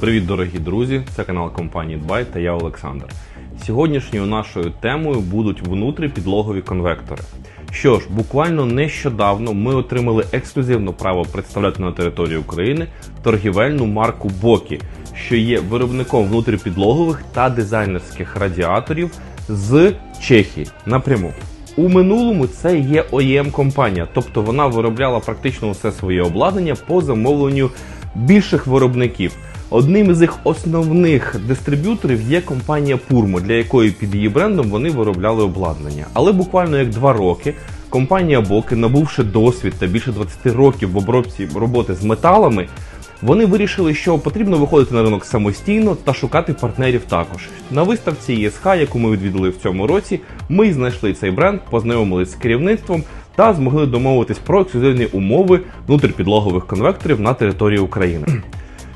Привіт, дорогі друзі! Це канал компанії Дбай та я Олександр. Сьогоднішньою нашою темою будуть внутріпідлогові конвектори. Що ж, буквально нещодавно ми отримали ексклюзивне право представляти на території України торгівельну марку Бокі, що є виробником внутріпідлогових та дизайнерських радіаторів з Чехії напряму. У минулому це є OEM компанія, тобто вона виробляла практично все своє обладнання по замовленню більших виробників. Одним із їх основних дистриб'юторів є компанія Purmo, для якої під її брендом вони виробляли обладнання. Але буквально як два роки компанія Боки, набувши досвід та більше 20 років в обробці роботи з металами, вони вирішили, що потрібно виходити на ринок самостійно та шукати партнерів також. На виставці ЄСХ, яку ми відвідали в цьому році, ми знайшли цей бренд, познайомились з керівництвом та змогли домовитись про ексклюзивні умови внутріпідлогових конвекторів на території України.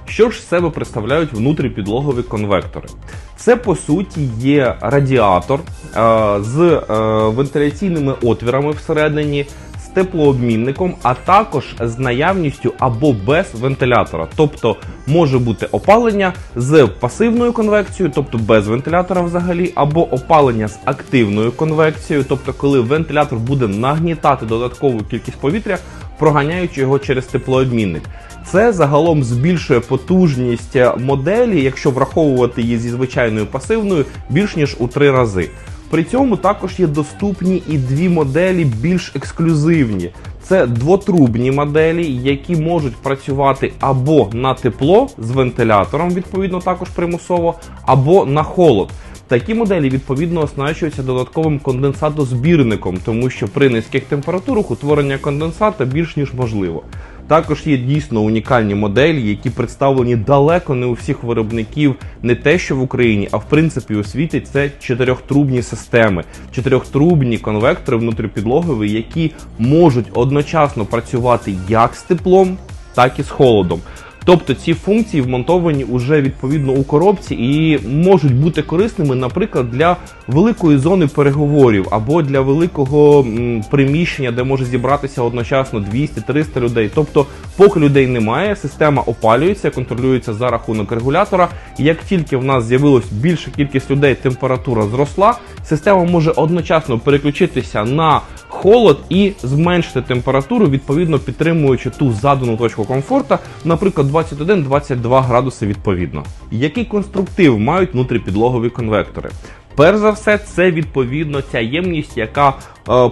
Що ж з себе представляють внутріпідлогові конвектори? Це по суті є радіатор е, з е, вентиляційними отвірами всередині, з теплообмінником, а також з наявністю або без вентилятора. Тобто може бути опалення з пасивною конвекцією, тобто без вентилятора взагалі, або опалення з активною конвекцією, тобто коли вентилятор буде нагнітати додаткову кількість повітря, проганяючи його через теплообмінник. Це загалом збільшує потужність моделі, якщо враховувати її зі звичайною пасивною, більш ніж у три рази. При цьому також є доступні і дві моделі більш ексклюзивні. Це двотрубні моделі, які можуть працювати або на тепло з вентилятором, відповідно також примусово, або на холод. Такі моделі відповідно оснащуються додатковим конденсатозбірником, тому що при низьких температурах утворення конденсата більш ніж можливо. Також є дійсно унікальні моделі, які представлені далеко не у всіх виробників, не те, що в Україні, а в принципі у світі це чотирьохтрубні системи, чотирьохтрубні конвектори внутріпідлогові, які можуть одночасно працювати як з теплом, так і з холодом. Тобто ці функції вмонтовані уже відповідно у коробці і можуть бути корисними, наприклад, для великої зони переговорів або для великого приміщення, де може зібратися одночасно 200-300 людей. Тобто, поки людей немає, система опалюється, контролюється за рахунок регулятора. Як тільки в нас з'явилась більша кількість людей, температура зросла, система може одночасно переключитися на холод і зменшити температуру, відповідно підтримуючи ту задану точку комфорту, наприклад, 21-22 градуси відповідно. Який конструктив мають внутріпідлогові конвектори? Перш за все, це відповідно ця ємність, яка е,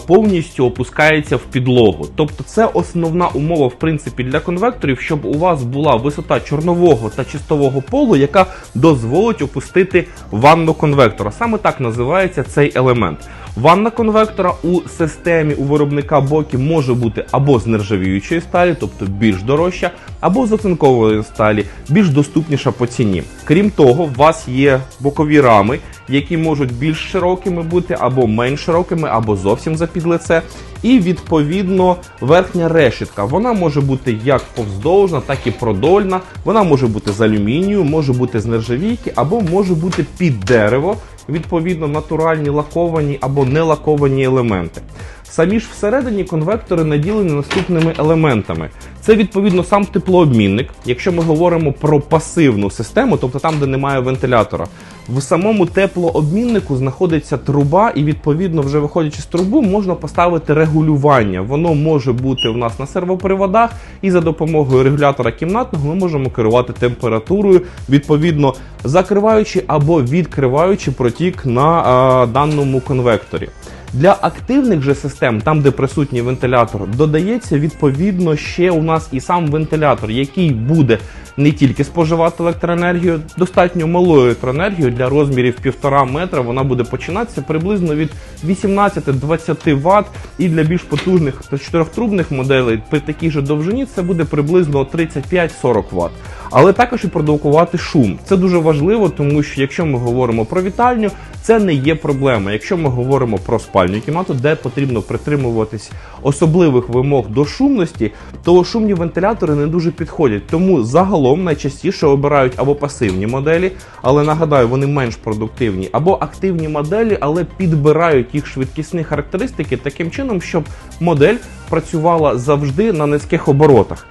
повністю опускається в підлогу. Тобто, це основна умова, в принципі, для конвекторів, щоб у вас була висота чорнового та чистового полу, яка дозволить опустити ванну конвектора. Саме так називається цей елемент. Ванна конвектора у системі у виробника Бокі може бути або з нержавіючої сталі, тобто більш дорожча, або з оцинкової сталі, більш доступніша по ціні. Крім того, у вас є бокові рами, які можуть більш широкими бути, або менш широкими, або зовсім за підлице. І відповідно верхня решітка. Вона може бути як повздовжна, так і продольна. Вона може бути з алюмінію, може бути з нержавійки, або може бути під дерево. Відповідно, натуральні лаковані або не лаковані елементи. Самі ж всередині конвектори наділені наступними елементами. Це відповідно сам теплообмінник. Якщо ми говоримо про пасивну систему, тобто там, де немає вентилятора, в самому теплообміннику знаходиться труба, і відповідно, вже виходячи з трубу, можна поставити регулювання. Воно може бути у нас на сервоприводах, і за допомогою регулятора кімнатного ми можемо керувати температурою, відповідно закриваючи або відкриваючи протік на а, даному конвекторі. Для активних же систем, там де присутній вентилятор, додається відповідно ще у нас і сам вентилятор, який буде не тільки споживати електроенергію, достатньо малою електроенергію для розмірів 1,5 метра. Вона буде починатися приблизно від 18-20 Вт, і для більш потужних чотирьохтрубних моделей при такій же довжині це буде приблизно 35-40 Вт. Але також і продукувати шум. Це дуже важливо, тому що якщо ми говоримо про вітальню, це не є проблема. Якщо ми говоримо про спальню кімнату, де потрібно притримуватись особливих вимог до шумності, то шумні вентилятори не дуже підходять. Тому загалом найчастіше обирають або пасивні моделі, але нагадаю, вони менш продуктивні, або активні моделі, але підбирають їх швидкісні характеристики таким чином, щоб модель працювала завжди на низьких оборотах.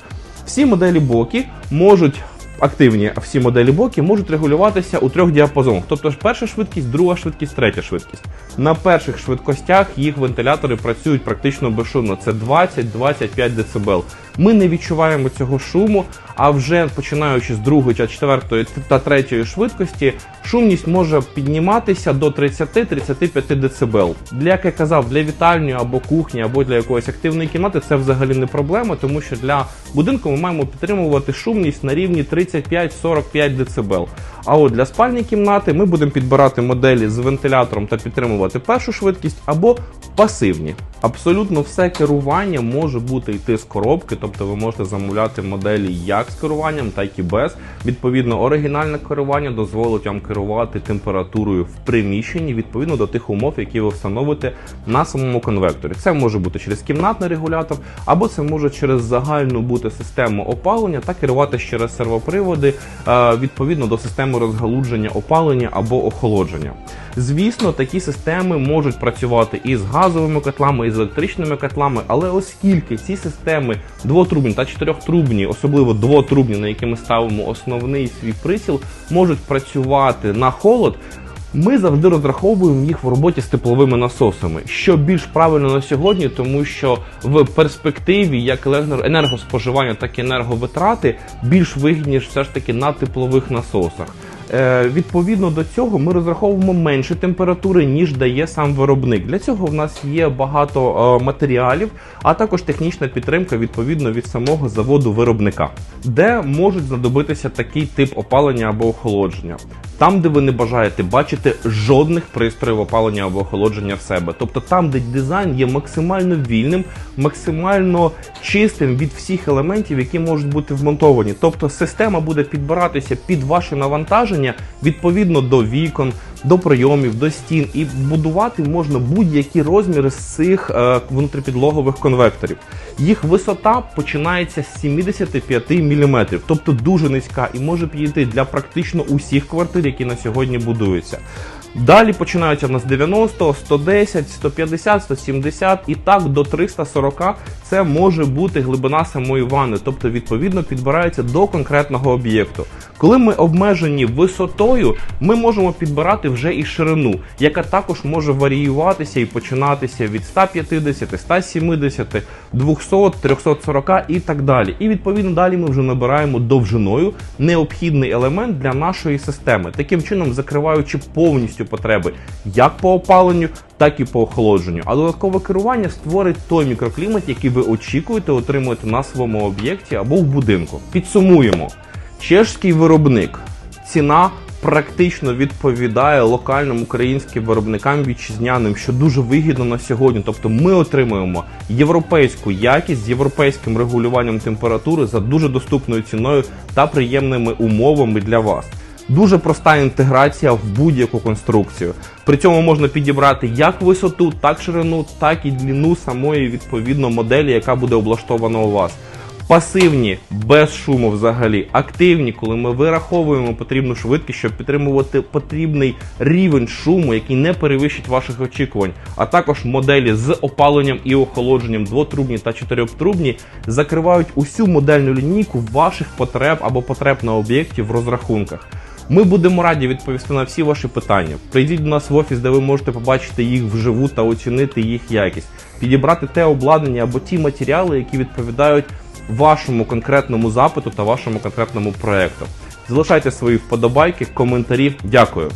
Всі моделі боки можуть активні всі моделі боки можуть регулюватися у трьох діапазонах. Тобто перша швидкість, друга швидкість, третя швидкість. На перших швидкостях їх вентилятори працюють практично безшумно. Це 20-25 дБ. Ми не відчуваємо цього шуму, а вже починаючи з другої, та четвертої та третьої швидкості, шумність може підніматися до 30-35 дБ. Для як я казав, для вітальні або кухні, або для якоїсь активної кімнати це взагалі не проблема, тому що для будинку ми маємо підтримувати шумність на рівні 35-45 дБ. А от для спальні кімнати ми будемо підбирати моделі з вентилятором та підтримувати першу швидкість або пасивні. Абсолютно все керування може бути йти з коробки, тобто ви можете замовляти моделі як з керуванням, так і без. Відповідно, оригінальне керування дозволить вам керувати температурою в приміщенні відповідно до тих умов, які ви встановите на самому конвекторі. Це може бути через кімнатний регулятор, або це може через загальну бути систему опалення та керувати через сервоприводи е, відповідно до системи розгалудження опалення або охолодження. Звісно, такі системи можуть працювати і з газовими котлами, і з електричними котлами, але оскільки ці системи двотрубні та чотирьохтрубні, особливо двотрубні, на які ми ставимо основний свій приціл, можуть працювати на холод. Ми завжди розраховуємо їх в роботі з тепловими насосами, що більш правильно на сьогодні, тому що в перспективі як енергоспоживання, так і енерговитрати більш вигідніше все ж таки на теплових насосах. Е, відповідно до цього ми розраховуємо менші температури, ніж дає сам виробник. Для цього в нас є багато е, матеріалів, а також технічна підтримка відповідно від самого заводу виробника, де можуть знадобитися такий тип опалення або охолодження. Там, де ви не бажаєте бачити жодних пристроїв опалення або охолодження в себе, тобто там, де дизайн є максимально вільним, максимально чистим від всіх елементів, які можуть бути вмонтовані. Тобто система буде підбиратися під ваше навантаження відповідно до вікон, до прийомів, до стін, і будувати можна будь-які розміри з цих е, внутріпідлогових конвекторів. Їх висота починається з 75 мм, тобто дуже низька, і може підійти для практично усіх квартир, які на сьогодні будуються. Далі починаються в нас 90, 110, 150, 170 і так до 340 це може бути глибина самої ванни, тобто відповідно підбирається до конкретного об'єкту. Коли ми обмежені висотою, ми можемо підбирати вже і ширину, яка також може варіюватися і починатися від 150, 170, 200, 340 і так далі. І відповідно далі ми вже набираємо довжиною необхідний елемент для нашої системи, таким чином закриваючи повністю потреби як по опаленню, так і по охолодженню. А додаткове керування створить той мікроклімат, який ви очікуєте отримувати на своєму об'єкті або в будинку. Підсумуємо. Чешський виробник. Ціна практично відповідає локальним українським виробникам вітчизняним, що дуже вигідно на сьогодні. Тобто ми отримуємо європейську якість з європейським регулюванням температури за дуже доступною ціною та приємними умовами для вас. Дуже проста інтеграція в будь-яку конструкцію. При цьому можна підібрати як висоту, так ширину, так і длину самої відповідно моделі, яка буде облаштована у вас. Пасивні без шуму взагалі, активні, коли ми вираховуємо потрібну швидкість, щоб підтримувати потрібний рівень шуму, який не перевищить ваших очікувань, а також моделі з опаленням і охолодженням двотрубні та чотирьохтрубні закривають усю модельну лінійку ваших потреб або потреб на об'єкті в розрахунках. Ми будемо раді відповісти на всі ваші питання. Прийдіть до нас в офіс, де ви можете побачити їх вживу та оцінити їх якість, підібрати те обладнання або ті матеріали, які відповідають вашому конкретному запиту та вашому конкретному проекту. Залишайте свої вподобайки, коментарі. Дякую.